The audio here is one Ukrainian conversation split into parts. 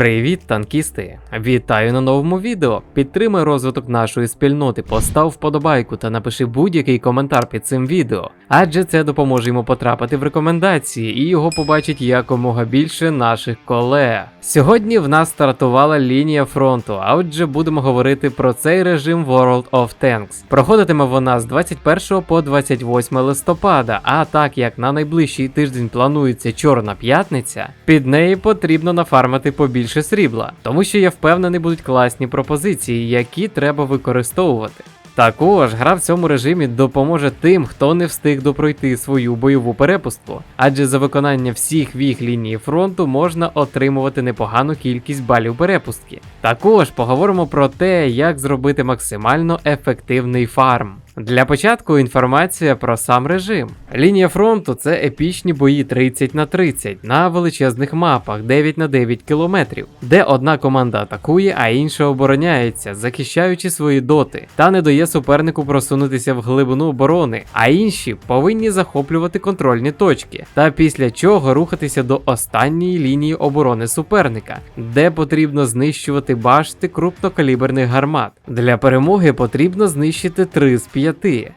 Привіт, танкісти! Вітаю на новому відео. Підтримай розвиток нашої спільноти, постав вподобайку та напиши будь-який коментар під цим відео, адже це допоможе йому потрапити в рекомендації і його побачить якомога більше наших колег. Сьогодні в нас стартувала лінія фронту, а отже будемо говорити про цей режим World of Tanks. Проходитиме вона з 21 по 28 листопада, а так як на найближчий тиждень планується Чорна п'ятниця, під неї потрібно нафармити побільше срібла, тому що я впевнений будуть класні пропозиції, які треба використовувати. Також гра в цьому режимі допоможе тим, хто не встиг допройти свою бойову перепустку, адже за виконання всіх віг лінії фронту можна отримувати непогану кількість балів перепустки. Також поговоримо про те, як зробити максимально ефективний фарм. Для початку інформація про сам режим. Лінія фронту це епічні бої 30 на 30 на величезних мапах 9 на 9 кілометрів, де одна команда атакує, а інша обороняється, захищаючи свої доти, та не дає супернику просунутися в глибину оборони, а інші повинні захоплювати контрольні точки, та після чого рухатися до останньої лінії оборони суперника, де потрібно знищувати башти крупнокаліберних гармат. Для перемоги потрібно знищити 3 з 5.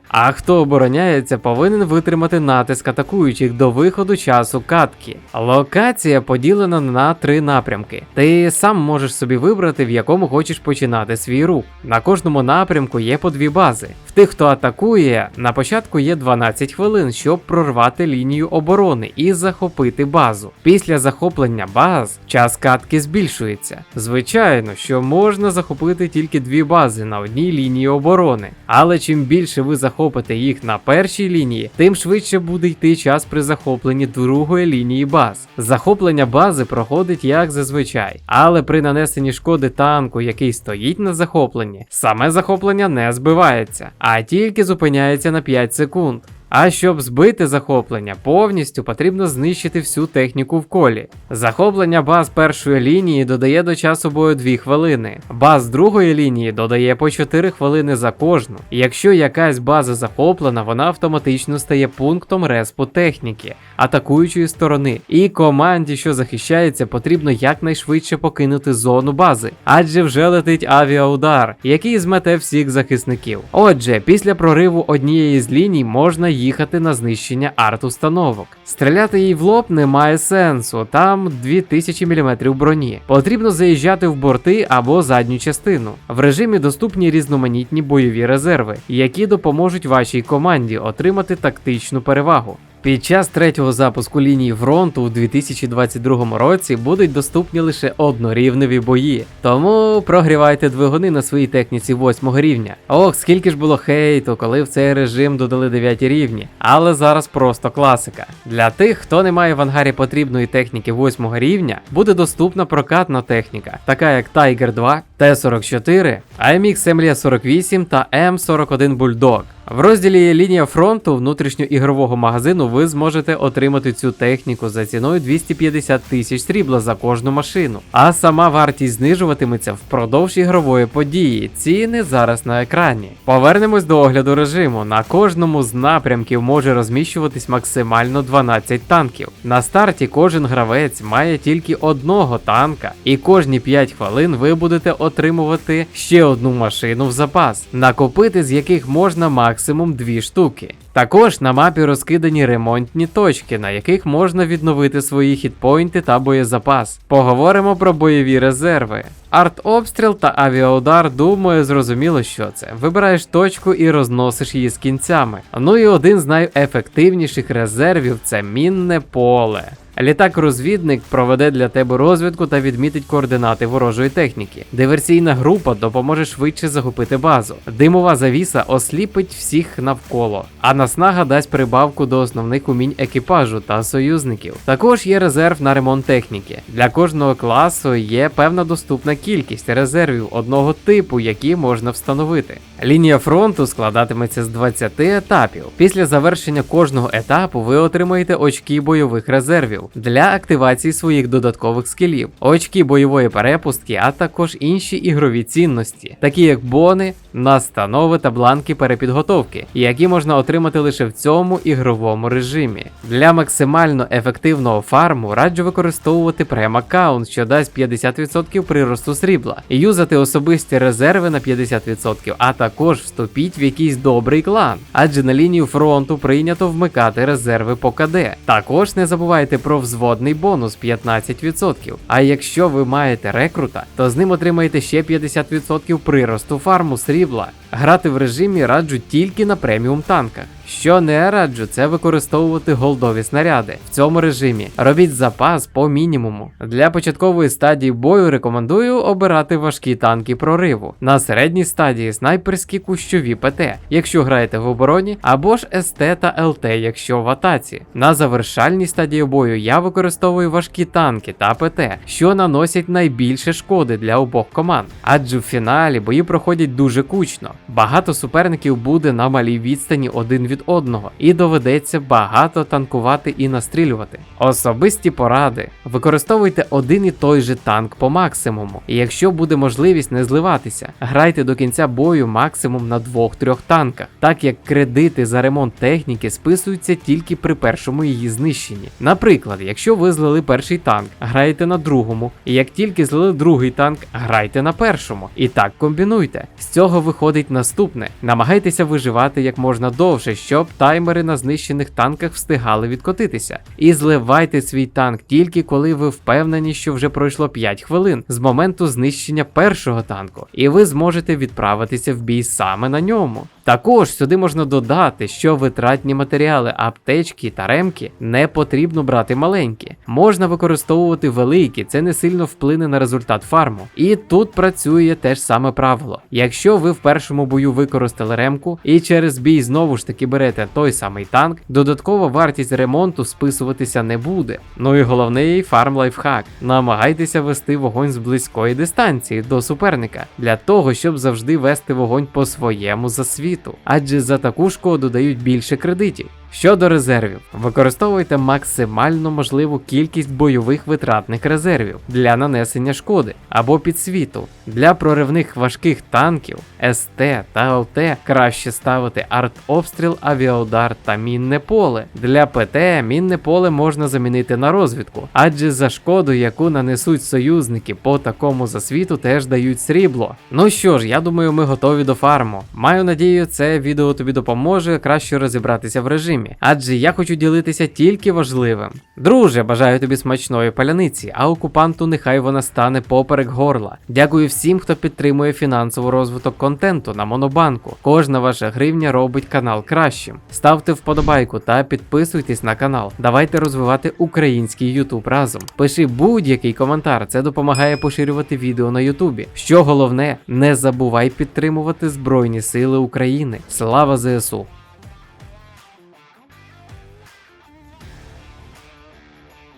А хто обороняється, повинен витримати натиск атакуючих до виходу часу катки. Локація поділена на три напрямки. Ти сам можеш собі вибрати, в якому хочеш починати свій рух. На кожному напрямку є по дві бази. В тих, хто атакує, на початку є 12 хвилин, щоб прорвати лінію оборони і захопити базу. Після захоплення баз час катки збільшується. Звичайно, що можна захопити тільки дві бази на одній лінії оборони, але чим більше ви захопите їх на першій лінії, тим швидше буде йти час при захопленні другої лінії баз. Захоплення бази проходить як зазвичай, але при нанесенні шкоди танку, який стоїть на захопленні, саме захоплення не збивається, а тільки зупиняється на 5 секунд. А щоб збити захоплення, повністю потрібно знищити всю техніку в колі. Захоплення баз першої лінії додає до часу бою 2 хвилини, баз другої лінії додає по 4 хвилини за кожну. Якщо якась база захоплена, вона автоматично стає пунктом респу техніки, атакуючої сторони, і команді, що захищається, потрібно якнайшвидше покинути зону бази, адже вже летить авіаудар, який змете всіх захисників. Отже, після прориву однієї з ліній можна їхати на знищення арт-установок. Стріляти їй в лоб немає сенсу, там 2000 мм броні. Потрібно заїжджати в борти або задню частину. В режимі доступні різноманітні бойові резерви, які допоможуть вашій команді отримати тактичну перевагу. Під час третього запуску лінії фронту у 2022 році будуть доступні лише однорівневі бої. Тому прогрівайте двигуни на своїй техніці 8 рівня. Ох, скільки ж було хейту, коли в цей режим додали 9 рівні. Але зараз просто класика. Для тих, хто не має в ангарі потрібної техніки 8 рівня, буде доступна прокатна техніка, така як Tiger 2, Т-44, AMX ML48 та М41 Bulldog. В розділі Лінія фронту внутрішньоігрового магазину ви зможете отримати цю техніку за ціною 250 тисяч срібла за кожну машину, а сама вартість знижуватиметься впродовж ігрової події. Ціни зараз на екрані. Повернемось до огляду режиму. На кожному з напрямків може розміщуватись максимально 12 танків. На старті кожен гравець має тільки одного танка, і кожні 5 хвилин ви будете отримувати ще одну машину в запас, накопити з яких можна максимум максимум дві штуки. Також на мапі розкидані ремонтні точки, на яких можна відновити свої хітпойнти та боєзапас. Поговоримо про бойові резерви. Арт-обстріл та авіаудар, думаю, зрозуміло, що це. Вибираєш точку і розносиш її з кінцями. Ну і один з найефективніших резервів це мінне поле. Літак-розвідник проведе для тебе розвідку та відмітить координати ворожої техніки. Диверсійна група допоможе швидше захопити базу. Димова завіса осліпить всіх навколо, а наснага дасть прибавку до основних умінь екіпажу та союзників. Також є резерв на ремонт техніки. Для кожного класу є певна доступна кількість резервів одного типу, які можна встановити. Лінія фронту складатиметься з 20 етапів. Після завершення кожного етапу ви отримаєте очки бойових резервів. Для активації своїх додаткових скілів, очки бойової перепустки, а також інші ігрові цінності, такі як бони, настанови та бланки перепідготовки, які можна отримати лише в цьому ігровому режимі. Для максимально ефективного фарму раджу використовувати прем-аккаунт, що дасть 50% приросту срібла, юзати особисті резерви на 50%, а також вступіть в якийсь добрий клан, адже на лінію фронту прийнято вмикати резерви по КД. Також не забувайте про взводний бонус 15%. А якщо ви маєте рекрута, то з ним отримаєте ще 50% приросту фарму срібла. Грати в режимі раджу тільки на преміум танках. Що не раджу, це використовувати голдові снаряди. В цьому режимі робіть запас по мінімуму. Для початкової стадії бою рекомендую обирати важкі танки прориву. На середній стадії снайперські кущові ПТ, якщо граєте в обороні, або ж СТ та ЛТ, якщо в атаці. На завершальній стадії бою я використовую важкі танки та ПТ, що наносять найбільше шкоди для обох команд. Адже в фіналі бої проходять дуже кучно. Багато суперників буде на малій відстані один від одного, і доведеться багато танкувати і настрілювати. Особисті поради: використовуйте один і той же танк по максимуму. І якщо буде можливість не зливатися, грайте до кінця бою максимум на двох-трьох танках, так як кредити за ремонт техніки списуються тільки при першому її знищенні. Наприклад, якщо ви злили перший танк, граєте на другому, і як тільки злили другий танк, грайте на першому. І так комбінуйте. З цього виходить наступне: намагайтеся виживати як можна довше, щоб таймери на знищених танках встигали відкотитися. І зливайте свій танк тільки коли ви впевнені, що вже пройшло 5 хвилин з моменту знищення першого танку, і ви зможете відправитися в бій саме на ньому. Також сюди можна додати, що витратні матеріали, аптечки та ремки не потрібно брати маленькі. Можна використовувати великі, це не сильно вплине на результат фарму. І тут працює те ж саме правило. Якщо ви в першому бою використали ремку і через бій знову ж таки берете той самий танк, додаткова вартість ремонту списуватися не буде. Ну і головний фарм лайфхак. Намагайтеся вести вогонь з близької дистанції до суперника для того, щоб завжди вести вогонь по своєму засвіту, адже за таку шкоду дають більше кредитів. Щодо резервів, використовуйте максимально можливу кількість бойових витратних резервів для нанесення шкоди або підсвіту. Для проривних важких танків СТ та ЛТ краще ставити артобстріл, авіаудар та мінне поле. Для ПТ мінне поле можна замінити на розвідку, адже за шкоду, яку нанесуть союзники по такому засвіту, теж дають срібло. Ну що ж, я думаю, ми готові до фарму. Маю надію, це відео тобі допоможе краще розібратися в режимі, адже я хочу ділитися тільки важливим. Друже, бажаю тобі смачної паляниці, а окупанту нехай вона стане поперек горла. Дякую всім, хто підтримує фінансовий розвиток контенту на Монобанку. Кожна ваша гривня робить канал кращим. Ставте вподобайку та підписуйтесь на канал. Давайте розвивати український Ютуб разом. Пиши будь-який коментар, це допомагає поширювати відео на Ютубі. Що головне, не забувай підтримувати Збройні Сили України. Слава ЗСУ!